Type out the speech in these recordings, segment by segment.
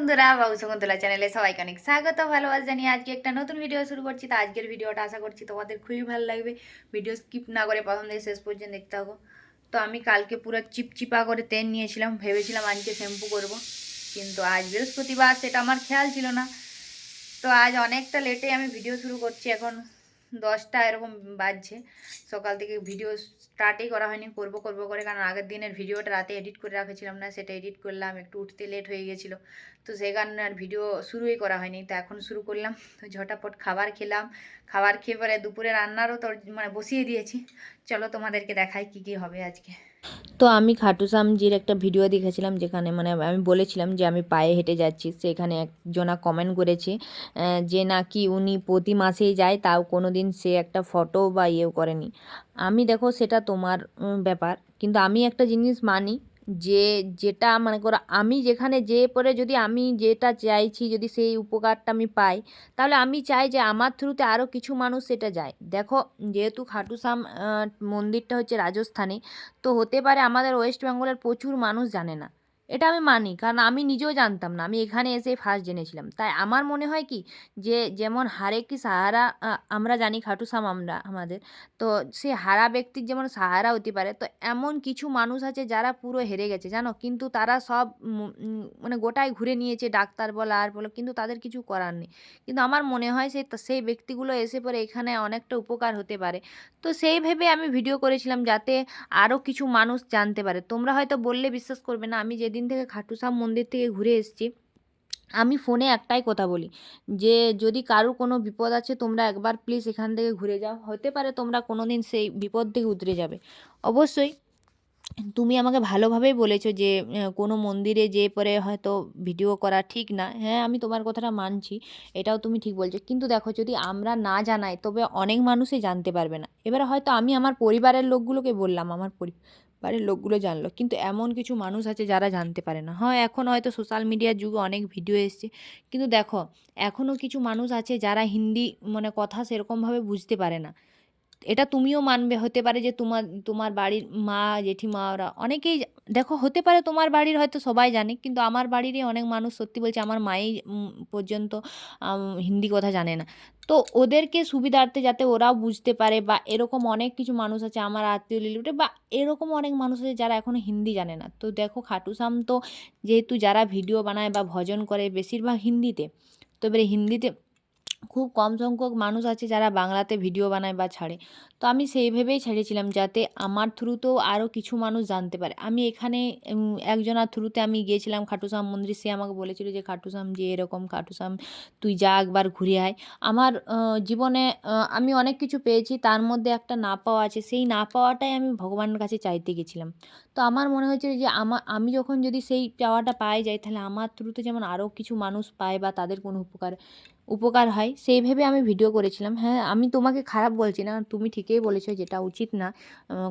বন্ধুরা, বাবু শকুন্তলা চ্যানেলে সবাইকে অনেক স্বাগত, ভালোবাসা জানিয়ে আজকে একটা নতুন ভিডিও শুরু করছি। তো আজকের ভিডিওটা আশা করছি তোমাদের খুবই ভালো লাগবে। ভিডিও স্কিপ না করে প্রথম থেকে শেষ পর্যন্ত দেখতে থাকো। তো আমি কালকে পুরো চিপচিপা করে তেল নিয়েছিলাম, ভেবেছিলাম আজকে শ্যাম্পু করব। কিন্তু আজ বৃহস্পতিবার, সেটা আমার খেয়াল ছিল না। তো আজ অনেকটা লেটে আমি ভিডিও শুরু করছি এখন। দশটা এরকম বাজছে। সকাল থেকে ভিডিও স্টার্টই করা হয়নি, করব করব করে। কারণ আগের দিনের ভিডিওটা রাতে এডিট করে রাখেছিলাম না, সেটা এডিট করলাম, একটু উঠতে লেট হয়ে গেছিল। তো সেই কারণে আর ভিডিও শুরুই করা হয়নি। তো এখন শুরু করলাম। তো ঝটাপট খাবার খেলাম। খাবার খেয়ে পরে দুপুরে রান্নারও তো মানে বসিয়ে দিয়েছি। চলো তোমাদেরকে দেখাই কি কি হবে আজকে। তো আমি খাটুসামজির একটা ভিডিও দেখেছিলাম যেখানে মানে আমি বলেছিলাম যে আমি পায়ে হেঁটে যাচ্ছি। সেখানে একজনা কমেন্ট করেছে যে নাকি উনি প্রতি মাসেই যায়, তাও কোনো দিন সে একটা ফটো বা ইয়েও করেনি। আমি দেখো সেটা তোমার ব্যাপার। কিন্তু আমি একটা জিনিস মানি যে, যেটা মনে করো আমি যেখানে যে পরে যদি আমি যেটা চাইছি, যদি সেই উপকারটা আমি পাই, তাহলে আমি চাই যে আমার থ্রুতে আরও কিছু মানুষ সেটা যায়। দেখো, যেহেতু খাটুসাম মন্দিরটা হচ্ছে রাজস্থানে, তো হতে পারে আমাদের ওয়েস্ট বেঙ্গলের প্রচুর মানুষ জানে না। এটা আমি মানি, কারণ আমি নিজেও জানতাম না। আমি এখানে এসে ফার্স্ট জেনেছিলাম। তাই আমার মনে হয় কি, যে যেমন হারে কি সাহারা আমরা জানি খাটুসাম আমরা, আমাদের, তো সে হারা ব্যক্তির যেমন সাহারা হতে পারে, তো এমন কিছু মানুষ আছে যারা পুরো হেরে গেছে, জানো? কিন্তু তারা সব মানে গোটাই ঘুরে নিয়েছে, ডাক্তার বলো, আর বলো, কিন্তু তাদের কিছু করার নেই। কিন্তু আমার মনে হয় সেই সেই ব্যক্তিগুলো এসে পরে এখানে অনেকটা উপকার হতে পারে। তো সেই ভেবে আমি ভিডিও করেছিলাম যাতে আরও কিছু মানুষ জানতে পারে। তোমরা হয়তো বললে বিশ্বাস করবে না, আমি যেদিন থেকে খাটু সাহ মন্দির থেকে ঘুরে এসেছি। আমি ফোনে একটাই কথা বলি, যে যদি কারও কোনো বিপদ আছে তোমরা একবার প্লিজ এখান থেকে ঘুরে যাও। হতে পারে তোমরা কোনো দিন সেই বিপদ থেকে উতরে যাবে। অবশ্যই তুমি আমাকে ভালোভাবেই বলেছ যে কোনো মন্দিরে যেয়ে পরে হয়তো ভিডিও করা ঠিক না। হ্যাঁ আমি তোমার কথাটা মানছি, এটাও তুমি ঠিক বলছো। কিন্তু দেখো, যদি আমরা না জানাই, তবে অনেক মানুষই জানতে পারবে না। এবারে হয়তো আমি আমার পরিবারের লোকগুলোকে বললাম, আমার পরিবারের লোকগুলো জানলো। কিন্তু এমন কিছু মানুষ আছে যারা জানতে পারে না। হয়, এখন হয়তো সোশ্যাল মিডিয়ার যুগে অনেক ভিডিও এসছে। কিন্তু দেখো এখনও কিছু মানুষ আছে যারা হিন্দি মানে কথা সেরকমভাবে বুঝতে পারে না। এটা তুমিও মানবে, হতে পারে যে তোমার তোমার বাড়ির মা, জেঠিমা ওরা অনেকেই দেখো হতে পারে তোমার বাড়ির হয়তো সবাই জানে, কিন্তু আমার বাড়িরই অনেক মানুষ সত্যি বলছে আমার মাই পর্যন্ত হিন্দি কথা জানে না। তো ওদেরকে সুবিধার্থে যাতে ওরাও বুঝতে পারে বা এরকম অনেক কিছু মানুষ আছে, আমার আত্মীয় রিলেটিভ বা এরকম অনেক মানুষ আছে যারা এখনও হিন্দি জানে না। তো দেখো খাটুসাম তো যেহেতু যারা ভিডিও বানায় বা ভজন করে বেশিরভাগ হিন্দিতে, তো এবারে হিন্দিতে খুব কম সংখ্যক মানুষ আছে যারা বাংলাতে ভিডিও বানায় বা ছাড়ে। তো আমি সেই ভেবেই ছেড়েছিলাম যাতে আমার থ্রুতেও আরও কিছু মানুষ জানতে পারে। আমি এখানে একজনার থ্রুতে আমি গিয়েছিলাম খাটুশ্যাম মন্দির, সে আমাকে বলেছিল যে, খাটুশ্যাম, যে এরকম খাটুশ্যাম, তুই যা একবার ঘুরে আয়। আমার জীবনে আমি অনেক কিছু পেয়েছি, তার মধ্যে একটা না পাওয়া আছে। সেই না পাওয়াটাই আমি ভগবানের কাছে চাইতে গেছিলাম। তো আমার মনে হয়েছিল যে আমার আমি যখন যদি সেই পাওয়াটা পাই যাই, তাহলে আমার থ্রুতে যেমন আরও কিছু মানুষ পায় বা তাদের কোনো উপকার উপকার হয় সেই ভেবে আমি ভিডিও করেছিলাম। হ্যাঁ আমি তোমাকে খারাপ বলছি না তুমি ঠিকই বলেছ যেটা উচিত না।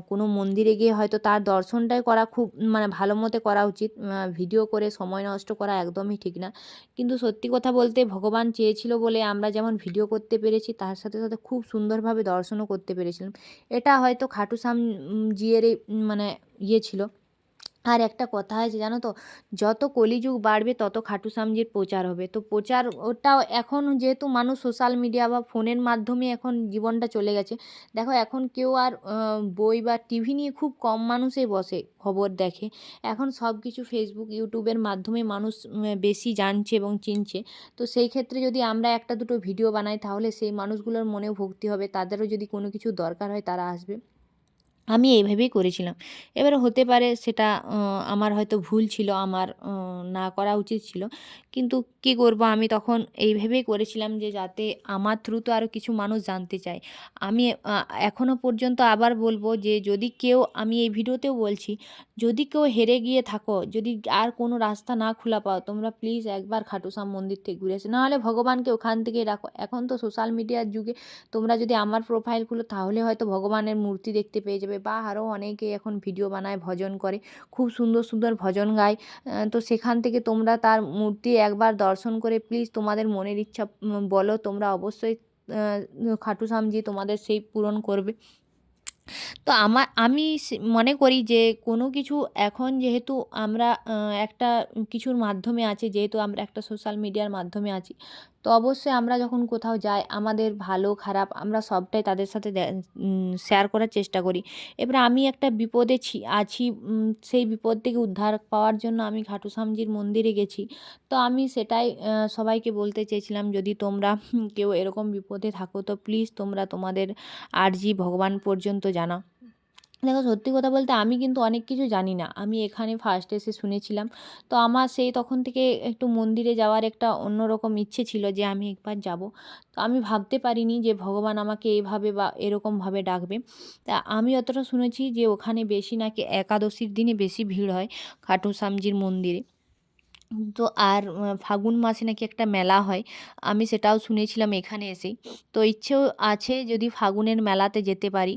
কোনো মন্দিরে গিয়ে হয়তো তার দর্শনটাই করা খুব মানে ভালো মতে করা উচিত। ভিডিও করে সময় নষ্ট করা একদমই ঠিক না। কিন্তু সত্যি কথা বলতে ভগবান চেয়েছিল বলে আমরা যেমন ভিডিও করতে পেরেছি তার সাথে সাথে খুব সুন্দরভাবে দর্শনও করতে পেরেছিলাম। এটা হয়তো খাটুশ্যাম উম, জিয়ের মানে ইয়ে ছিল। আর একটা কথা আছে, জানো তো? যত কলিযুগ বাড়বে, তত খাটু শ্যামজির প্রচার হবে। তো প্রচার ওটাও এখন যেহেতু মানুষ সোশ্যাল মিডিয়া বা ফোনের মাধ্যমে এখন জীবনটা চলে গেছে, দেখো এখন কেউ আর বই বা টিভি নিয়ে খুব কম মানুষই বসে খবর দেখে। এখন সব কিছু ফেসবুক ইউটিউবের মাধ্যমে মানুষ বেশি জানছে এবং চিনছে। তো সেই ক্ষেত্রে যদি আমরা একটা দুটো ভিডিও বানাই, তাহলে সেই মানুষগুলোর মনেও ভক্তি হবে, তাদেরও যদি কোনো কিছু দরকার হয়, তারা আসবে। আমি এইভাবেই করেছিলাম। এবারে হতে পারে সেটা আমার হয়তো ভুল ছিল, আমার না করা উচিত ছিল। কিন্তু কী করব? আমি তখন এইভাবেই করেছিলাম যে যাতে আমার থ্রু তো আরও কিছু মানুষ জানতে চায়। আমি এখনও পর্যন্ত আবার বলব যে যদি কেউ, আমি এই ভিডিওতেও বলছি, যদি কেউ হেরে গিয়ে থাকো, যদি আর কোনো রাস্তা না খোলা পাও, তোমরা প্লিজ একবার খাটুসাম মন্দির থেকে ঘুরে এসে। নাহলে ভগবানকে ওখান থেকেই রাখো। এখন তো সোশ্যাল মিডিয়ার যুগে, তোমরা যদি আমার প্রোফাইল খুলো, তাহলে হয়তো ভগবানের মূর্তি দেখতে পেয়ে যাবে বা আরও অনেকে এখন ভিডিও বানায়, ভজন করে। খুব সুন্দর সুন্দর ভজন গায়। তো সেখান থেকে তোমরা তার মূর্তি একবার দর্শন করে প্লিজ তোমাদের মনের ইচ্ছা বলো। তোমরা অবশ্যই খাটু শ্যামজি তোমাদের সেই পূরণ করবে। তো আমার আমি মনে করি যে কোনো কিছু এখন যেহেতু আমরা একটা কিছুর মাধ্যমে আছি, যেহেতু আমরা একটা সোশ্যাল মিডিয়ার মাধ্যমে আছি তো অবশ্যই আমরা যখন কোথাও যাই, আমাদের ভালো, খারাপ আমরা সবটাই তাদের সাথে শেয়ার করার চেষ্টা করি। এবার আমি একটা বিপদে ছি- আছি সেই বিপদ থেকে উদ্ধার পাওয়ার জন্য আমি খাটু শ্যামজির মন্দিরে গেছি। তো আমি সেটাই সবাইকে বলতে চেয়েছিলাম, যদি তোমরা কেউ এরকম বিপদে থাকো, তো প্লিজ তোমরা তোমাদের আর্জি ভগবান পর্যন্ত জানাও। দেখো সত্যি কথা বলতে আমি কিন্তু অনেক কিছু জানি না। আমি এখানে ফার্স্ট এসে শুনেছিলাম। তো আমার সেই তখন থেকে একটু মন্দিরে যাওয়ার একটা অন্যরকম ইচ্ছে ছিল যে আমি একবার যাব। তো আমি ভাবতে পারিনি যে ভগবান আমাকে এইভাবে বা এরকমভাবে ডাকবে। তা আমি অতটা শুনেছি যে ওখানে বেশি নাকি একাদশীর দিনে বেশি ভিড় হয় খাটু শ্যামজির মন্দিরে। তো আর ফাগুন মাসে নাকি একটা মেলা হয়। আমি সেটাও শুনেছিলাম এখানে এসে তো ইচ্ছেও আছে যদি ফাগুনের মেলাতে যেতে পারি।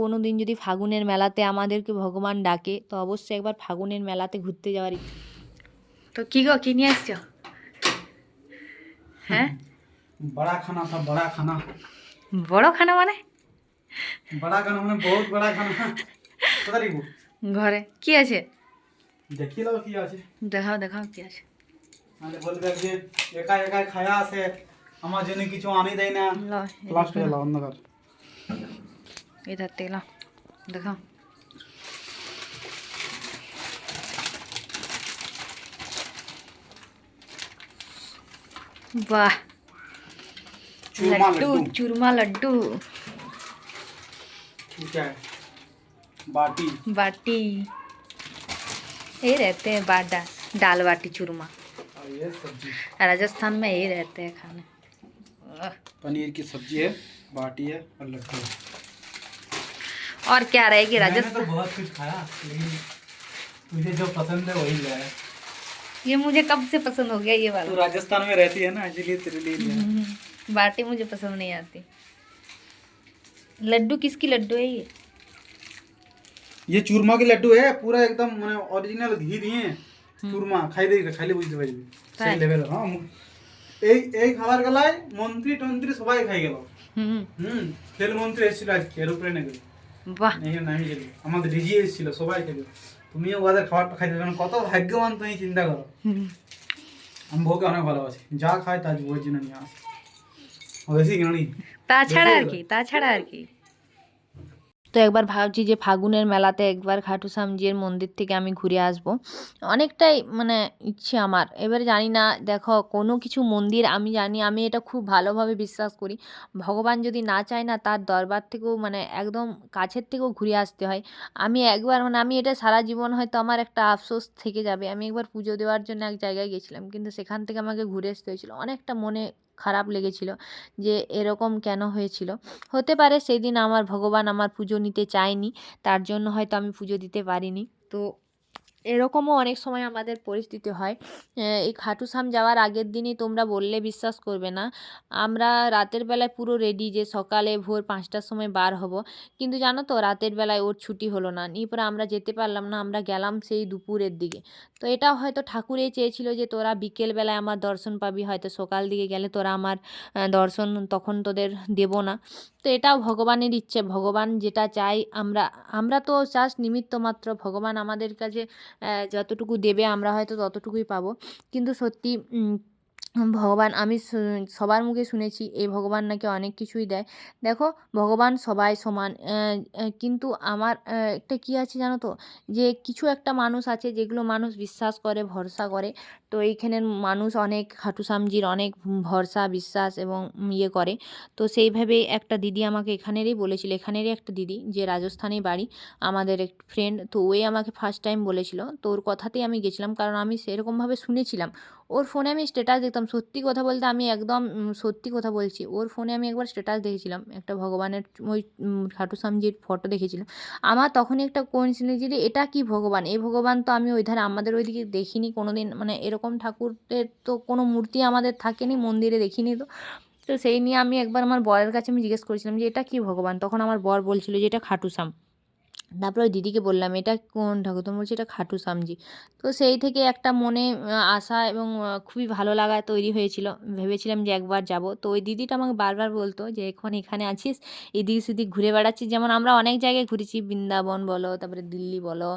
কোনো দিন যদি ফাগুনের মেলাতে আমাদেরকে ভগবান ডাকে তো অবশ্যই একবার ফাগুনের মেলাতে ঘুরতে যাওয়ারই তো কি গো কি নিয়ে আসছো? হ্যাঁ? বড়া খানা বড়া খানা। বড় খানা মানে? বড়া খানা মানে বহুত বড়া খানা। ঘরে। কি আছে? দেখি দাও কি আছে দেখাও দেখাও কি আছে মানে বলবে যে একা একা খায়া আছে আমার জন্য কিছু আনি দেয় না ল লাস্ট হয়ে গেল অন্ধকার इधर तेला देखाओ वाह चूरमा लड्डू लड्डू चूरमा लड्डू ठीक है बाटी बाटी ये रहते हैं बाडा दाल बाटी चूरमा। और ये सब्ज़ी। राजस्थान में यही रहते हैं खाने। पनीर की सब्ज़ी है बाटी है और लड्डू और क्या रहेगी मैंने तो बहुत कुछ खाया लेकिन तुझे जो पसंद है वही लाया ये मुझे कब से पसंद हो गया ये तू वाला राजस्थान में रहती है ना इसलिए तेरे लिए हम्म, बाटी मुझे पसंद नहीं आती। लड्डू किसकी लड्डू है ये? ये চুরমা কি লাড্ডু হ্যাঁ পুরা একদম মানে অরিজিনাল ঘি দিয়ে চুরমা খাই দেই খাইলে বুঝতে পারবি সেই লেভেল হ্যাঁ এই এই খাবার গলায় মন্ত্রী টন্ত্রী সবাই খাই গেল হুম তেল মন্ত্রী এসেছিল আজকে এরোপ্লেনে গেল বাহ নামি গেল আমাদের ডিজি এসেছিল সবাই খেলো তুমিও ওদের খাবারটা খাইতে কারণ কত ভাগ্যবান তুমি চিন্তা করো আমি বউকে অনেক ভালোবাসি যা খায় তাজ বউয়ের জন্য নিয়ে আসি ও বেশি কেন তাছাড়া আর কি তাছাড়া আর কি তো একবার ভাবছি যে ফাগুনের মেলাতে একবার খাটু শ্যামজির মন্দির থেকে আমি ঘুরে আসব। অনেকটাই মানে ইচ্ছে আমার। এবার জানি না, দেখো, কোনো কিছু মন্দির আমি জানি, আমি এটা খুব ভালোভাবে বিশ্বাস করি। ভগবান যদি না চায় না, তার দরবার থেকেও মানে একদম কাছের থেকেও ঘুরে আসতে হয়। আমি একবার মানে আমি এটা সারা জীবন হয়তো আমার একটা আফসোস থেকে যাবে। আমি একবার পুজো দেওয়ার জন্য এক জায়গায় গেছিলাম, কিন্তু সেখান থেকে আমাকে ঘুরে আসতে হয়েছিল। অনেকটা মনে খারাপ লেগেছিল যে এরকম কেন হয়েছিল। হতে পারে সেই দিন আমার ভগবান আমার পুজো নিতে চায়নি, তার জন্য হয়তো আমি পুজো দিতে পারিনি। তো এরকমও অনেক সময় আমাদের পরিস্থিতি হয়। এই খাটুশ্যাম যাওয়ার আগের দিনই তোমরা বললে বিশ্বাস করবে না। আমরা রাতের বেলায় পুরো রেডি যে সকালে ভোর পাঁচটার সময় বার হব। কিন্তু জানো তো, রাতের বেলায় ওর ছুটি হলো না। নিয়ে পরে আমরা যেতে পারলাম না, আমরা গেলাম সেই দুপুরের দিকে। তো এটা হয়তো ঠাকুরেই চেয়েছিল যে, তোরা বিকেল বেলায় আমার দর্শন পাবি, হয়তো সকাল দিকে গেলে তোরা আমার দর্শন তখন তোদের দেব না। তো এটাও ভগবানের ইচ্ছে। ভগবান যেটা চাই আমরা আমরা তো চাষ নিমিত্ত মাত্র ভগবান আমাদের কাছে যতটুকু দেবে আমরা হয়তো ততটুকুই পাবো। কিন্তু সত্যি ভগবান আমি সবার মুখে শুনেছি, এই ভগবান নাকি অনেক কিছুই দেয়। দেখো, ভগবান সবাই সমান কিন্তু আমার একটা কী আছে জানো তো? যে কিছু একটা মানুষ আছে যেগুলো মানুষ বিশ্বাস করে, ভরসা করে। তো এইখানের মানুষ অনেক খাটুশ্যামজির অনেক ভরসা, বিশ্বাস এবং ইয়ে করে। তো সেইভাবেই একটা দিদি আমাকে এখানেরই বলেছিল, এখানেরই একটা দিদি যে রাজস্থানে বাড়ি, আমাদের এক ফ্রেন্ড তো ওই আমাকে ফার্স্ট টাইম বলেছিল। তো ওর কথাতেই আমি গেছিলাম, কারণ আমি সেরকমভাবে শুনেছিলাম। ওর ফোনে আমি স্ট্যাটাস দেখতাম সত্যি কথা বলতে আমি একদম সত্যি কথা বলছি। ওর ফোনে আমি একবার স্ট্যাটাস দেখেছিলাম। একটা ভগবানের ওই উম, খাটুশ্যামজির ফটো দেখেছিলাম। আমার তখনই একটা কোইন্সিডেন্স যে এটা কি ভগবান? এই ভগবান তো আমি ওই ধারে আমাদের ওইদিকে দেখিনি কোনো দিন মানে এরকম ঠাকুরের তো কোনো মূর্তি আমাদের থাকেনি মন্দিরে দেখিনি তো। তো সেই নিয়ে আমি একবার আমার বরের কাছে আমি জিজ্ঞেস করেছিলাম যে এটা কি ভগবান? তখন আমার বর বলছিল যে এটা খাটুশ্যাম তারপরে ওই দিদিকে বললাম, এটা কোন ঠাকুর? তুমি বলছি, এটা খাটু শ্যামজি তো সেই থেকে একটা মনে আশা এবং খুবই ভালো লাগা তৈরি হয়েছিল। ভেবেছিলাম যে একবার যাব। তো ওই দিদিটা আমাকে বারবার বলতো যে, এখন এখানে আছিস, এদিক সেদিক ঘুরে বেড়াচ্ছিস। যেমন আমরা অনেক জায়গায় ঘুরেছি, বৃন্দাবন বলো, তারপরে দিল্লি বলো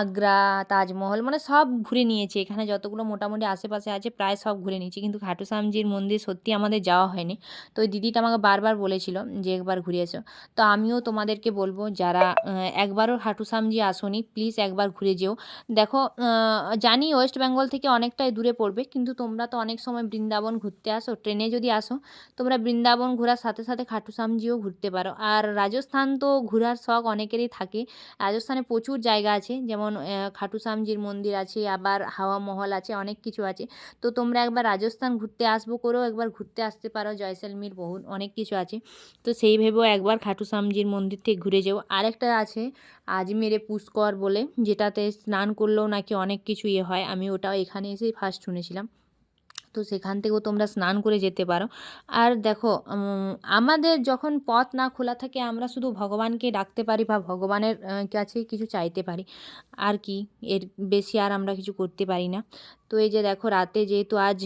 আগ্রা, তাজমহল মানে সব ঘুরে নিয়েছি। এখানে যতগুলো মোটামুটি আশেপাশে আছে, প্রায় সব ঘুরে নিয়েছি। কিন্তু খাটু শ্যামজির মন্দির সত্যি আমাদের যাওয়া হয়নি। তো ওই দিদিটা আমাকে বারবার বলেছিল যে, একবার ঘুরে এসো। তো আমিও তোমাদেরকে বলব, যারা একবারও হাটু সামজি আসোনি। প্লিজ একবার ঘুরে যেও। দেখো জানি ওয়েস্ট বেঙ্গল থেকে অনেকটাই দূরে পড়বে, কিন্তু তোমরা তো অনেক সময় বৃন্দাবন ঘুরতে আসো, ট্রেনে যদি আসো, তোমরা বৃন্দাবন ঘোরার সাথে সাথে খাটু সামজিও ঘুরতে পারো। আর রাজস্থান তো ঘোরার শখ অনেকেরই থাকে। রাজস্থানে প্রচুর জায়গা আছে, যেমন খাটু শ্যামজির মন্দির আছে, আবার হাওয়া মহল আছে, অনেক কিছু আছে। তো তোমরা একবার রাজস্থান ঘুরতে আসব করেও একবার ঘুরতে আসতে পারো, জয়সলমীর বহু অনেক কিছু আছে। তো সেই ভেবেও একবার খাটু শ্যামজির মন্দির থেকে ঘুরে যেও। আরেকটা আছে। আজমেরে পুষ্কর বলে, যেটাতে স্নান করলেও নাকি অনেক কিছু ইয়ে হয়, আমি ওটাও এখানে এসেই ফার্স্ট শুনেছিলাম। তো সেখান থেকেও তোমরা স্নান করে যেতে পারো। আর দেখো আমাদের যখন পথ না খোলা থাকে, আমরা শুধু ভগবানকে ডাকতে পারি বা ভগবানের কাছে কিছু চাইতে পারি। আর কি, এর বেশি আর আমরা কিছু করতে পারি না। তো এই যে দেখো, রাতে যেহেতু আজ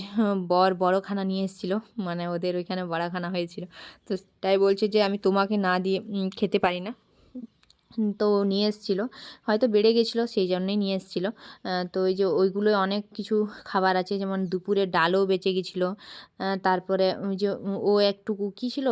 বর বড়খানা নিয়ে এসেছিল মানে ওদের ওইখানে বড়াখানা হয়েছিল। তো তাই বলছে যে, আমি তোমাকে না দিয়ে খেতে পারি না। তো নিয়ে এসেছিল। হয়তো বেড়ে গেছিল সেই জন্যই নিয়ে এসেছিল। তো ওই যে ওইগুলোয় অনেক কিছু খাবার আছে যেমন দুপুরে ডালও বেঁচে গেছিল। তারপরে ওই যে ও একটুকু কী ছিল?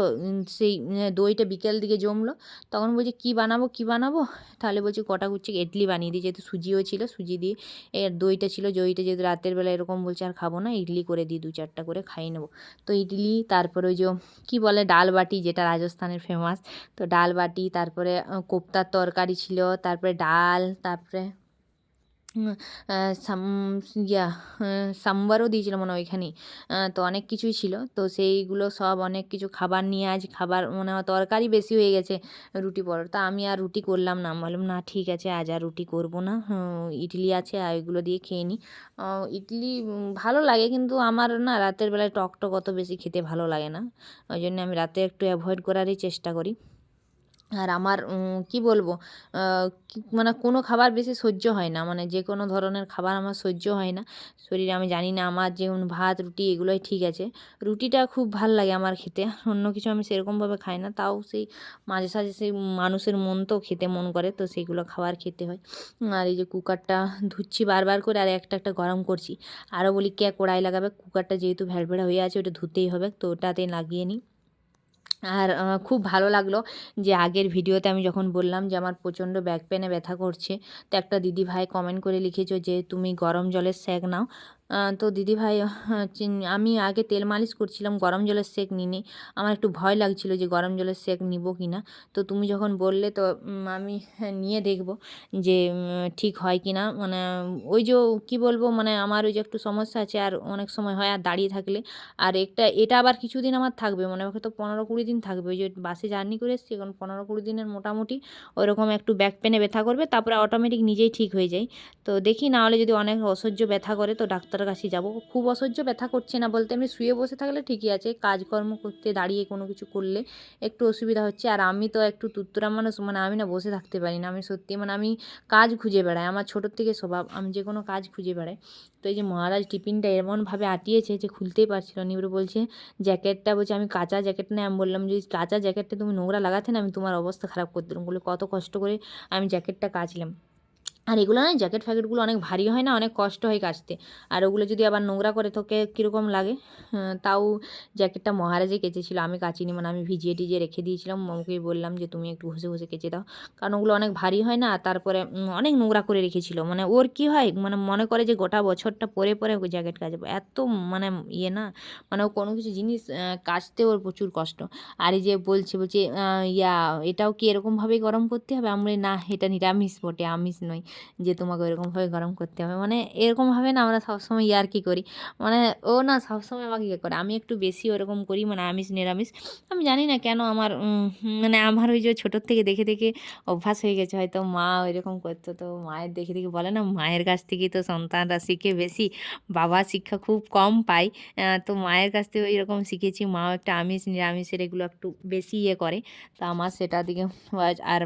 সেই দইটা বিকেল দিকে জমলো। তখন বলছে কী বানাবো কী বানাবো? তাহলে বলছি কটা কুচি ইডলি বানিয়ে দিই। যেহেতু সুজিও ছিল সুজি দিয়ে এর দইটা ছিল দইটা যেহেতু রাতের বেলা এরকম বলছে আর খাব না ইডলি করে দিই দু চারটা করে খাইয়ে নেব। তো ইডলি তারপরে ওই যে কী বলে ডাল বাটি যেটা রাজস্থানের ফেমাস তো ডাল বাটি তারপরে আহ, কোপ্তার তরকারি ছিল, তারপরে ডাল, তারপরে ইয়া সাম্বারও দিয়েছিল মনে ওইখানে তো অনেক কিছুই ছিল। তো সেইগুলো সব অনেক কিছু খাবার নিয়ে আজ খাবার, মনে হয় তরকারি বেশি হয়ে গেছে রুটি পরোটা। আমি আর রুটি করলাম না। বললাম, না, ঠিক আছে, আজ আর রুটি করব না। ইডলি আছে, আর ওইগুলো দিয়ে খেয়ে নিই ইডলি ভালো লাগে কিন্তু আমার না রাতের বেলায় টক টক অত বেশি খেতে ভালো লাগে না। ওই জন্য আমি রাতে একটু অ্যাভয়েড করারই চেষ্টা করি। আর আমার কি বলব? মানে কোনো খাবার বেশি সহ্য হয় না। মানে যে কোনো ধরনের খাবার আমার সহ্য হয় না। শরীরে আমি জানি না আমার যেমন ভাত, রুটি এগুলোই ঠিক আছে। রুটিটা খুব ভালো লাগে আমার খেতে। অন্য কিছু আমি সেরকমভাবে খাই না। তাও সেই মাঝে, সাঝে সেই মানুষের মন তো খেতে মন করে, তো সেইগুলো খাবার খেতে হয়। আর এই যে কুকারটা ধুচ্ছি বারবার করে আর একটা একটা গরম করছি। আরও বলি কে কড়াই লাগাবে? কুকারটা যেহেতু ভেড়ভেড়া হয়ে আছে, ওটা ধুতেই হবে। তো ওটাতে লাগিয়ে নিই। আর খুব ভালো লাগল যে আগের ভিডিওতে আমি যখন বললাম যে আমার প্রচণ্ড ব্যাক পেনে ব্যথা করছে, তো একটা দিদি ভাই কমেন্ট করে লিখেছো যে, তুমি গরম জলের স্যাক নাও। তো দিদি ভাই আমি আগে তেল মালিশ করছিলাম গরম জলের সেক নিনি আমার একটু ভয় লাগছিল যে গরম জলের সেক নিব কি না তো তুমি যখন বললে তো আমি হ্যাঁ, নিয়ে দেখব যে ঠিক হয় কি না মানে ওই যে কি বলব মানে আমার ওই যে একটু সমস্যা আছে আর অনেক সময় হয় আর দাঁড়িয়ে থাকলে। আর একটা এটা আবার কিছুদিন আমার থাকবে মনে হয়তো পনেরো কুড়ি দিন থাকবে। ওই যে বাসে জার্নি করে এসেছি এখন পনেরো কুড়ি দিনের মোটামুটি ওইরকম একটু ব্যাক পেনে ব্যথা করবে তারপরে অটোমেটিক নিজেই ঠিক হয়ে যায়। তো দেখি না হলে যদি অনেক অসহ্য ব্যথা করে তো ডাক্তারের কাছে যাব। খুব অসহ্য ব্যথা করছে না বলতে, এমনি শুয়ে বসে থাকলে ঠিকই আছে, কাজকর্ম করতে, দাঁড়িয়ে কোনো কিছু করলে একটু অসুবিধা হচ্ছে। আর আমি তো একটু তুত্তুরা মানুষ মানে আমি না বসে থাকতে পারি না। আমি সত্যি মানে আমি কাজ খুঁজে বেড়াই, আমার ছোটোর থেকে স্বভাব, আমি যে কোনো কাজ খুঁজে বেড়াই। তো এই যে মহারাজ টিফিনটা এমনভাবে আটিয়েছে যে খুলতেই পারছিল না। এবারে বলছে, জ্যাকেটটা বলছে, আমি কাঁচা জ্যাকেট না আমি বললাম যে কাঁচা জ্যাকেটটা তুমি নোংরা লাগাতে না, আমি তোমার অবস্থা খারাপ করে দিলাম। বলে, কত কষ্ট করে আমি জ্যাকেটটা কাচলাম। আর এগুলো না জ্যাকেট ফ্যাকেটগুলো অনেক ভারী হয় না অনেক কষ্ট হয় কাচতে। আর ওগুলো যদি আবার নোংরা করে তোকে কীরকম লাগে? হ্যাঁ, তাও জ্যাকেটটা মহারাজে কেচেছিল আমি কাচিনি মানে আমি ভিজিয়ে টিজিয়ে রেখে দিয়েছিলাম মমকে বললাম যে তুমি একটু ঘষে ঘষে কেচে দাও। কারণ ওগুলো অনেক ভারী হয় না তারপরে অনেক নোংরা করে রেখেছিল। মানে ওর কি হয় মানে মনে করে যে গোটা বছরটা পরে পরে ওই জ্যাকেট কাচবো। এত মানে ইয়ে না মানে ও কোনো কিছু জিনিস কাচতে ওর প্রচুর কষ্ট। আর এই যে বলছে বলছে ইয়া এটাও কি এরকমভাবেই গরম করতে হবে? আমরা না এটা নিরামিষ বটে আমিষ নয়। যে তোমাকে এরকমভাবে গরম করতে হবে। মানে এরকমভাবে না আমরা সবসময় ইয়ার্কি করি? মানে ও না সবসময় আমাকে ইয়ে করে। আমি একটু বেশি ওরকম করি মানে আমিষ, নিরামিষ। আমি জানি না কেন আমার মানে আমার ওই যে ছোটোর থেকে দেখে দেখে অভ্যাস হয়ে গেছে। হয়তো মা ওইরকম করতো তো মায়ের দেখে দেখে বলে না, মায়ের কাছ থেকেই তো সন্তানরা শিখে বেশি বাবা শিক্ষা খুব কম পায়। তো মায়ের কাছ থেকে এরকম শিখেছি। মাও একটা আমিষ, নিরামিষের এগুলো একটু বেশি ইয়ে করে। তা আমার সেটা দিকে আর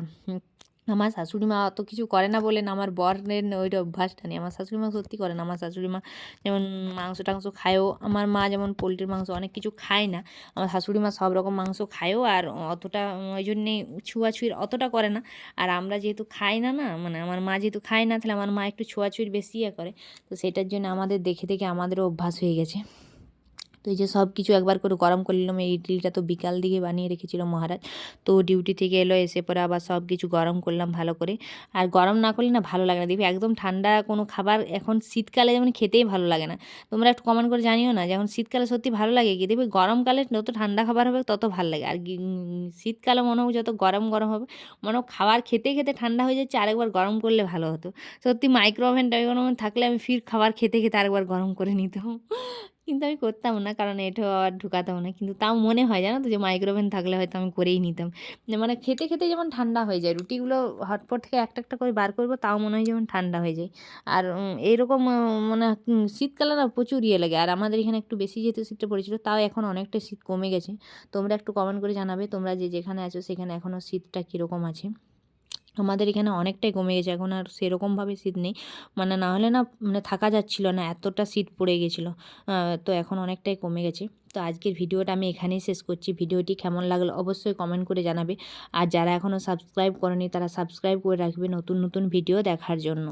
আমার শাশুড়ি মা অত কিছু করে না বলে না আমার বরের ওইটা অভ্যাসটা নেই। আমার শাশুড়ি মা সত্যি করে না। আমার শাশুড়ি মা যেমন মাংস টাংস খায়ও, আমার মা যেমন পোলট্রির মাংস অনেক কিছু খায় না, আমার শাশুড়ি মা সব রকম মাংস খায়ও আর অতটা ওই জন্যে ছুঁয়াছুঁয়ির অতটা করে না। আর আমরা যেহেতু খাই না না মানে আমার মা যেহেতু খায় না, তাহলে আমার মা একটু ছোঁয়াছুঁয়ির বেশি ইয়ে করে। তো সেটার জন্য আমাদের দেখে দেখে আমাদেরও অভ্যাস হয়ে গেছে। তো এই যে সব কিছু একবার করে গরম করে নিলাম। এই ইডলিটা তো বিকাল দিকে বানিয়ে রেখেছিল মহারাজ। তো ডিউটি থেকে এলো, এসে পরে আবার সব কিছু গরম করলাম ভালো করে। আর গরম না করলে না ভালো লাগে না দেখবি একদম ঠান্ডা কোনো খাবার এখন শীতকালে যেমন খেতেই ভালো লাগে না। তোমরা একটু কমেন্ট করে জানিও না যখন শীতকালে সত্যি ভালো লাগে কি দেখবি গরমকালে যত ঠান্ডা খাবার হবে তত ভালো লাগে। আর শীতকালে মনে হোক যত গরম গরম হবে, মনে হোক খাবার খেতে খেতে ঠান্ডা হয়ে যাচ্ছে, আরেকবার গরম করলে ভালো হতো। সত্যি মাইক্রো ওভেন থাকলে আমি ফির খাবার খেতে খেতে আরেকবার গরম করে নিতাম। কিন্তু আমি করতাম না কারণ এটাও আর ঢুকাতাম না। কিন্তু তাও মনে হয় জানো তো যে মাইক্রোওভেন থাকলে হয়তো আমি করেই নিতাম। মানে খেতে খেতে যেমন ঠান্ডা হয়ে যায় রুটিগুলো হটপট থেকে একটা একটা করে বার করব তাও মনে হয় যেমন ঠান্ডা হয়ে যায়। আর উম, এইরকম মানে শীতকালে না প্রচুর ইয়ে লাগে। আর আমাদের এখানে একটু বেশি যেহেতু শীতটা পড়েছিল তাও এখন অনেকটা শীত কমে গেছে। তোমরা একটু কমেন্ট করে জানাবে তোমরা যে যেখানে আছো সেখানে এখনও শীতটা কীরকম আছে? আমাদের এখানে অনেকটাই কমে গেছে। এখন আর সেরকমভাবে শীত নেই। মানে না হলে না মানে থাকা যাচ্ছিল না, এতটা শীত পড়ে গেছিল। তো এখন অনেকটাই কমে গেছে। তো আজকের ভিডিওটা আমি এখানেই শেষ করছি। ভিডিওটি কেমন লাগল অবশ্যই কমেন্ট করে জানাবে। আর যারা এখনও সাবস্ক্রাইব করেনি, তারা সাবস্ক্রাইব করে রাখবে নতুন নতুন ভিডিও দেখার জন্য।